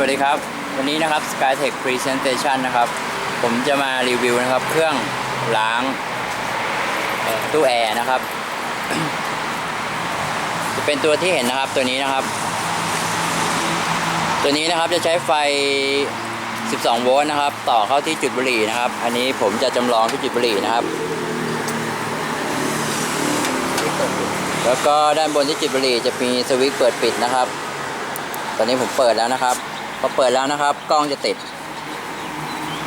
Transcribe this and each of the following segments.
วัสดีครับ วันนี้นะครับ SkyTech Presentation นะครับ ผมจะมารีวิวนะครับ เครื่องล้างตู้แอร์นะครับ จะเป็นตัวที่เห็นนะครับตัวนี้นะครับ ตัวนี้นะครับจะใช้ไฟ 12 โวลต์นะครับ ต่อเข้าที่จุดบุหรี่นะครับ อันนี้ผมจะจำลองที่จุดบุหรี่นะครับ แล้วก็ด้านบนที่จุดบุหรี่จะมีสวิตช์เปิดปิดนะครับตอนนี้ผมเปิดแล้วนะครับ พอเปิดแล้วนะครับ กล้องจะติด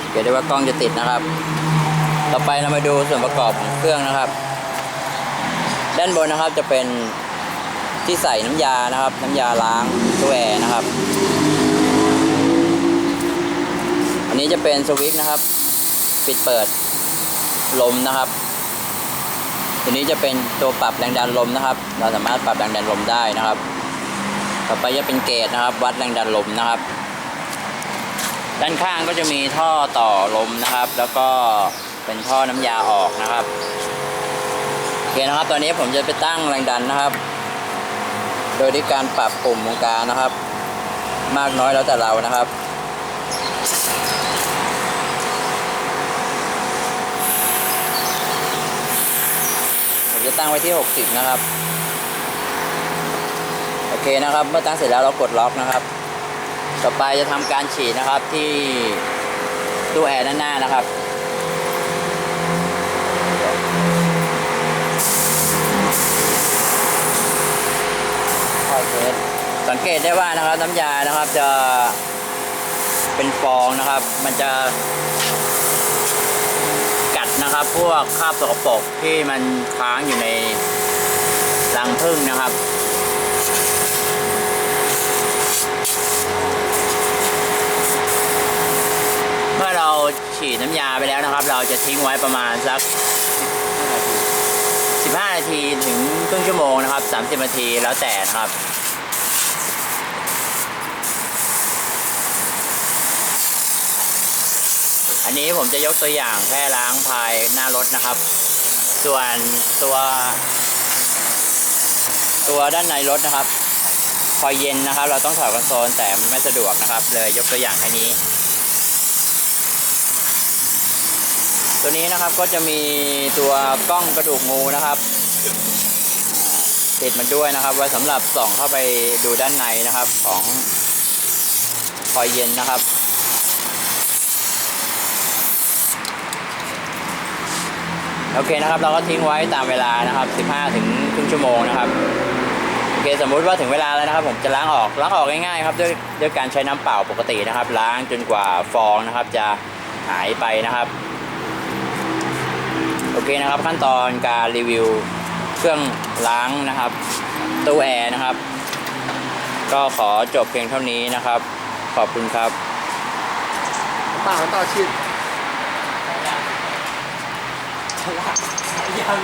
เดี๋ยวได้ว่ากล้องจะติดนะครับ ต่อไปเรามาดูส่วนประกอบของเครื่องนะครับ ด้านบนนะครับจะเป็นที่ใส่น้ำยานะครับ น้ำยาล้างตู้แอร์นะครับ อันนี้จะเป็นสวิตช์นะครับ ปิดเปิดลมนะครับตัวนี้จะเป็นตัวปรับแรงดันลมนะครับ เราสามารถปรับแรงดันลมได้นะครับ ต่อไปจะเป็นเกจนะครับ วัดแรงดันลมนะครับ ด้านข้างก็จะมีท่อต่อลมนะครับ แล้วก็เป็นท่อน้ำยาออกนะครับโอเคนะครับ ตอนนี้ผมจะไปตั้งแรงดันนะครับ โดยที่การปรับปุ่มวงการนะครับ มากน้อยแล้วแต่เรานะครับผมจะตั้งไว้ที่ 60 นะครับ เคนะครับ เมื่อตั้งเสร็จแล้วเรากดล็อกนะครับ ต่อไปจะทำการฉีดนะครับที่ตู้แอร์ด้านหน้านะครับโอเคสังเกตได้ว่านะครับน้ำยานะครับจะเป็นฟองนะครับ มันจะกัดนะครับพวกคราบสกปรกที่มันค้างอยู่ในรังผึ้งนะครับ เมื่อเรา ฉีดน้ำยาไปแล้วนะครับ เราจะทิ้งไว้ประมาณสัก 15 นาทีถึงครึ่งชั่วโมงนะครับ 30 นาทีแล้วแต่นะครับอันนี้ผมจะยกตัวอย่างแค่ล้างภายหน้ารถนะครับ ส่วนตัว ตัวด้านในรถนะครับ พอเย็นนะครับ เราต้องถอดคอนโซลแต่มันไม่สะดวกนะครับ เลยยกตัวอย่างแค่นี้ ตัวนี้นะครับก็จะมีตัวกล้องกระดูกงูนะครับติดมันด้วยนะครับ ไว้สำหรับส่องเข้าไปดูด้านในนะครับของคอยเย็นนะครับโอเคนะครับเราก็ทิ้งไว้ตามเวลานะครับ 15 ถึงครึ่งชั่วโมงนะครับโอเคสมมุติว่าถึงเวลาแล้วนะครับ ผมจะล้างออกล้างออกง่ายๆครับด้วยด้วยการใช้น้ำเปล่าปกตินะครับ ล้างจนกว่าฟองนะครับ จะหายไปนะครับ อเคนะครับขั้นตอนการรีวิวเครื่องล้างนะครับตู้แอร์นะครับ ก็ขอจบเพียงเท่านี้นะครับ ขอบคุณครับป่าต่อชิดยาว